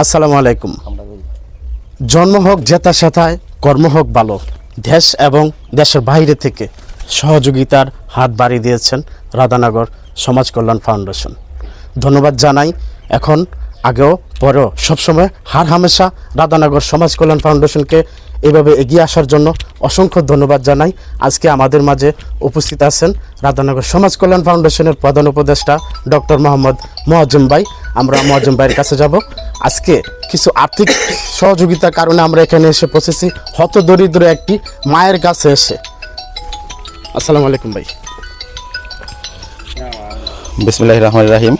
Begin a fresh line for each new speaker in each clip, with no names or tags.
আসসালামু আলাইকুম। জন্ম হোক জেতা সেথায়, কর্ম হোক ভালো। দেশ এবং দেশের বাইরে থেকে সহযোগিতার হাত বাড়িয়ে দিয়েছেন রাধানগর সমাজ কল্যাণ ফাউন্ডেশন। ধন্যবাদ জানাই। এখন আগেও পরেও সবসময় হার হামেশা রাধানগর সমাজ কল্যাণ ফাউন্ডেশনকে এভাবে এগিয়ে আসার জন্য অসংখ্য ধন্যবাদ জানাই। আজকে আমাদের মাঝে উপস্থিত আছেন রাধানগর সমাজ কল্যাণ ফাউন্ডেশনের প্রধান উপদেষ্টা ডক্টর মোহাম্মদ মোয়াজ্জম ভাই। আমরা মোয়াজ্জম ভাইয়ের কাছে যাব। আজকে কিছু আর্থিক সহযোগিতার কারণে আমরা এখানে এসে পৌঁছেছি। হত দরিদ্র একটি মায়ের কাছে এসে। আসসালামু আলাইকুম ভাই।
বিসমুল্লাহ রহমান রাহিম।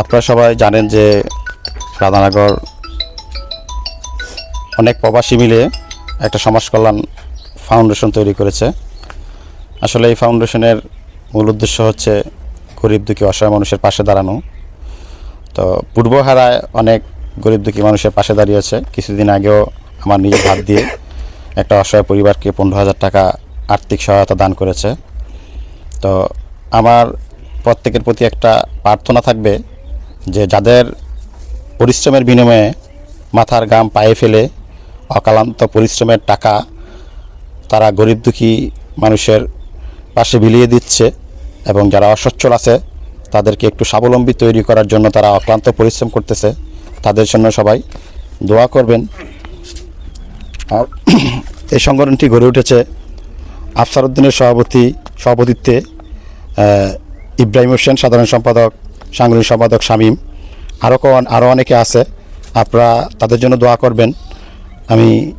আপনারা সবাই জানেন যে রাধানগর অনেক প্রবাসী মিলে একটা সমাজ কল্যাণ ফাউন্ডেশন তৈরি করেছে। আসলে এই ফাউন্ডেশনের মূল উদ্দেশ্য হচ্ছে গরিব দুঃখী অসহায় মানুষের পাশে দাঁড়ানো। তো পূর্বহারায় অনেক গরিব দুঃখী মানুষের পাশে দাঁড়িয়েছে। কিছুদিন আগেও আমার নিজের হাত দিয়ে একটা অসহায় পরিবারকে পনেরো হাজার টাকা আর্থিক সহায়তা দান করেছে। তো আমার প্রত্যেকের প্রতি একটা প্রার্থনা থাকবে যে যাদের পরিশ্রমের বিনিময়ে মাথার গাম পায়ে ফেলে অকালান্ত পরিশ্রমের টাকা তারা গরিব দুঃখী মানুষের পাশে বিলিয়ে দিচ্ছে এবং যারা অসচ্ছল আছে তাদেরকে একটু স্বাবলম্বী তৈরি করার জন্য তারা অক্লান্ত পরিশ্রম করতেছে। তাদের জন্য সবাই দোয়া করবেন। আর এই সংগঠনটি গড়ে উঠেছে আফসার উদ্দিনের সভাপতি সভাপতিত্বে ইব্রাহিম হোসেন, সাধারণ সম্পাদক, সাংগঠনিক সম্পাদক শামীম। আরও আরও অনেকে আছে। আপনারা তাদের জন্য দোয়া করবেন। আমি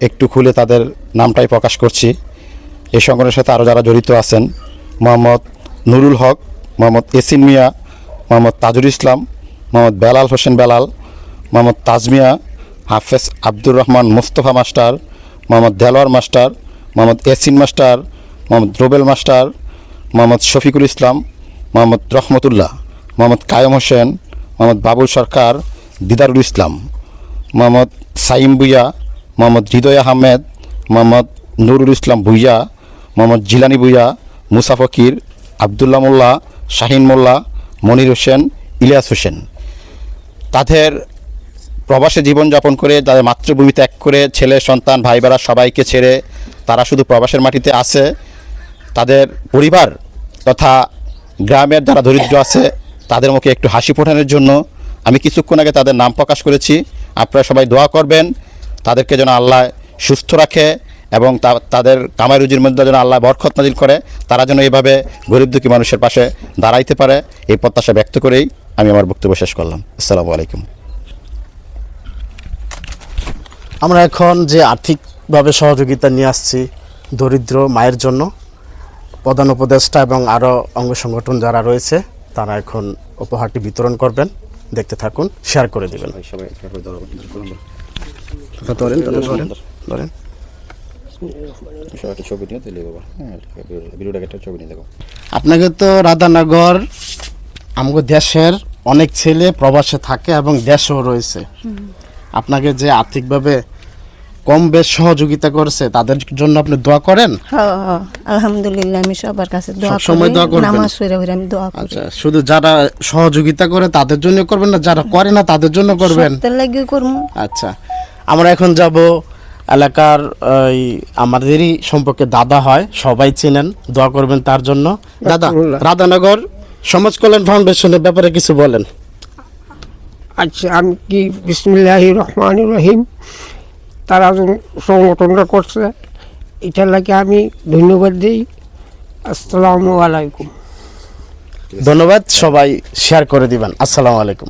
একটু খুলে তাদের নামটাই প্রকাশ করছি। এই সংগঠনের সাথে আরও যারা জড়িত আছেন, মোহাম্মদ নুরুল হক মোহাম্মদ এসিন মিয়া, Mohammad Tajul Islam, Mohammad Belal Hossain Belal, Mohammad Tajmia Hafez Abdur Rahman Mostafa master, Mohammad Delwar master, Mohammad Esin master, Mohammad Robel master, Mohammad Shafiqul Islam, Mohammad Rahmatullah, Mohammad Kayum Hossain, Mohammad Babul Sarkar, Didarul Islam, Mohammad Saim Bhuiyan, Mohammad Hridoy Ahmed, Mohammad Nurul Islam Bhuiyan, Mohammad Jilani Bhuiyan, Musa Fakir, Abdullah Molla Shahin Molla, Monir Hossain, Ilias Hossain. তাদের প্রবাসে জীবনযাপন করে, তাদের মাতৃভূমি ত্যাগ করে, ছেলে, সন্তান ভাই বেড়া সবাইকে ছেড়ে তারা শুধু প্রবাসের মাটিতে আছে। তাদের পরিবার তথা গ্রামের যারা দরিদ্র আছে, তাদের মুখে একটু হাসি ফোটানোর জন্য আমি কিছুক্ষণ আগে তাদের নাম প্রকাশ করেছি। আপনারা সবাই দোয়া করবেন। তাদেরকে যেন আল্লাহ সুস্থ রাখে। এবং তা- তাদের কামাই রুজির মধ্যে যেন আল্লাহ বরকত নাজিল করে তারা যেন এভাবে গরিব দুঃখী মানুষের পাশে দাঁড়াইতে পারে এই প্রত্যাশা ব্যক্ত করেই আমি আমার বক্তব্য শেষ করলাম। আসসালামু আলাইকুম।
আমরা এখন যে আর্থিকভাবে সহযোগিতা নিয়ে আসছি দরিদ্র মায়ের জন্য প্রধান উপদেষ্টা এবং আরও অঙ্গ সংগঠন যারা রয়েছে তারা এখন উপহারটি বিতরণ করবেন। দেখতে থাকুন শেয়ার করে দেবেন। ধরেন ধরেন। ধরেন
ছবি নিয়ে দিলে বাবা। হ্যাঁ ভিডিওটাকে একটা ছবি নিয়ে দেখো।
আপনাকে তো রাধানগর আমাদের দেশের অনেক ছেলে প্রবাসে থাকে এবং দেশেও রয়েছে। আপনাকে যে আর্থিকভাবে কম বেশ সহযোগিতা করছে তাদের জন্য আপনি দোয়া করেন?
আলহামদুলিল্লাহ আমি সবার কাছে দোয়া
সবসময় দোয়া করবেন?
নামাজ পড়ে পড়ে আমি দোয়া করি।
আচ্ছা শুধু যারা সহযোগিতা করে তাদের জন্য করবেন না? যারা করে না তাদের জন্য করবেন?
সত্যের লাগি করব।
আচ্ছা আমরা এখন যাব এলাকার ওই আমাদেরই সম্পর্কে দাদা হয় সবাই চেনেন দোয়া করবেন তার জন্য। দাদা রাধানগর সমাজ কল্যাণ ফাউন্ডেশনের ব্যাপারে কিছু বলেন।
আচ্ছা আমি কি বিসমিল্লাহ রহমান রহিম? তারা সংগঠনটা করছে এটার লাগে আমি ধন্যবাদ দিই। আসসালামু আলাইকুম।
ধন্যবাদ সবাই শেয়ার করে দিবেন। আসসালামু আলাইকুম।